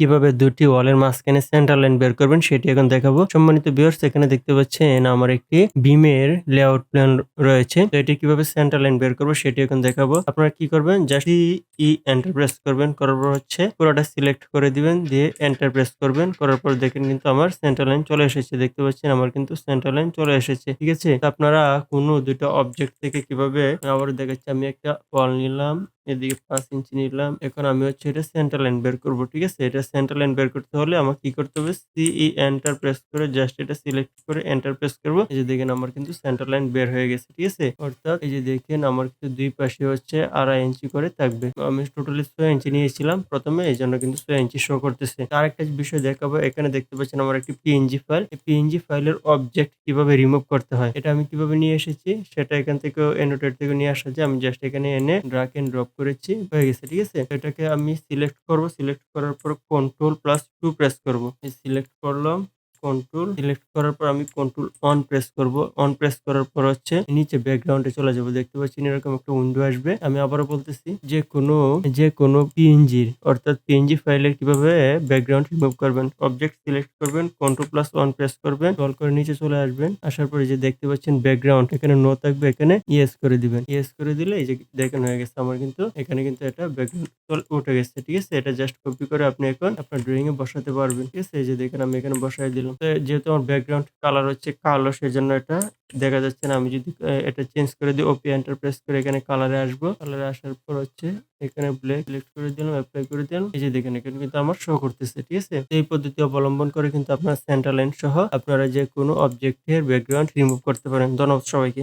কীভাবে দুটি ওয়ালের মাঝখানে সেন্টার লাইন বের করবেন সেটি এখন দেখাবো। সম্মানিত ভিউয়ার্স এখানে দেখতে পাচ্ছেন আমার একটি বিমের লেআউট প্ল্যান রয়েছে। তো এটি কীভাবে সেন্টার লাইন বের করব সেটি এখন দেখাবো। আপনারা কি করবেন? জাস্ট ই এন্টার প্রেস করবেন। করার পর হচ্ছে পুরোটা সিলেক্ট করে দিবেন, দিয়ে এন্টার প্রেস করবেন। করার পর দেখেন কিন্তু আমার সেন্টার লাইন চলে এসেছে। দেখতে পাচ্ছেন আমার কিন্তু সেন্টার লাইন চলে এসেছে। ঠিক আছে? আপনারা কোনো দুটো অবজেক্ট থেকে কীভাবে আবার দেখাচ্ছি, আমি একটা ওয়াল নিলাম। এদিকে পাঁচ ইঞ্চি নিলাম। এখন আমি হচ্ছে এটা সেন্টার লাইন বের করব, ঠিক আছে? এটা সেন্টার লাইন বের করতে হলে আমাকে কি করতে হবে? সিই এন্টার প্রেস করে জাস্ট এটা সিলেক্ট করে এন্টার প্রেস করব। এই যে দেখেন আমার কিন্তু সেন্টার লাইন বের হয়ে গেছে, ঠিক আছে? অর্থাৎ এই যে দেখেন আমার কিন্তু দুই পাশে হচ্ছে আড়াই ইঞ্চি করে থাকবে। আমি টোটালি ছয় ইঞ্চি নিয়েছিলাম প্রথমে, এই জন্য কিন্তু ছয় ইঞ্চি শো করতেছে। আরেকটা বিষয় দেখাবো, এখানে দেখতে পাচ্ছেন আমার একটি পিএনজি ফাইল এই পিএনজি ফাইলের অবজেক্ট কীভাবে রিমুভ করতে হয়? এটা আমি কীভাবে নিয়ে এসেছি? সেটা এখান থেকে এনোটেট থেকে নিয়ে আসা যায়। আমি জাস্ট এখানে এনে ড্রাক এন্ড ড্রপ করেছি, হয়ে গেছে, ঠিক আছে? এটাকে আমি সিলেক্ট করব সিলেক্ট করার পর কন্ট্রোল প্লাস টু প্রেস করব। সিলেক্ট করলাম। কন্ট্রোল সিলেক্ট করার পর আমি কন্ট্রোল অন প্রেস করব। অন প্রেস করার পর হচ্ছে নিচে ব্যাকগ্রাউন্ডে চলে যাব। দেখতে পাচ্ছেন এরকম একটা উইন্ডো আসবে। আমি আবারও বলতেছি, যে কোনো যে কোনো পিএনজির অর্থাৎ পিএনজি ফাইলের কীভাবে ব্যাকগ্রাউন্ড রিমুভ করবেন অবজেক্ট সিলেক্ট করবেন কন্ট্রোল প্লাস অন প্রেস করবেন কল করে নিচে চলে আসবেন, আসার পরে যে দেখতে পাচ্ছেন ব্যাকগ্রাউন্ড এখানে নো থাকবে, এখানে ইয়েস করে দিবেন। ইয়েস করে দিলে এই যে দেখেন হয়ে গেছে আমার কিন্তু, এখানে কিন্তু এটা ব্যাকগ্রাউন্ড উঠে গেছে, ঠিক আছে? এটা জাস্ট কপি করে আপনি এখন আপনার ড্রয়িং এ বসাতে পারবেন, ঠিক আছে? এই যে দেখেন আমি এখানে বসাই দিলাম। তো যেহেতু আমার ব্যাকগ্রাউন্ড কালার হচ্ছে কালো, সেজন্য এটা দেখা যাচ্ছে না। আমি যদি এটা চেঞ্জ করে দিই ওপি এন্টার প্রেস করে এখানে কালারে আসব। কালারে আসার পর হচ্ছে এখানে ব্ল্যাক সিলেক্ট করে দিলাম অ্যাপ্লাই করে দিলাম। এই যে দেখেন, এখানে কিন্তু আমার শো করতেছে, ঠিক আছে? এই পদ্ধতি অবলম্বন করে কিন্তু আপনার সেন্টার লাইন সহ আপনারা যে কোনো অবজেক্টের ব্যাকগ্রাউন্ড রিমুভ করতে পারেন। ধন্যবাদ সবাইকে।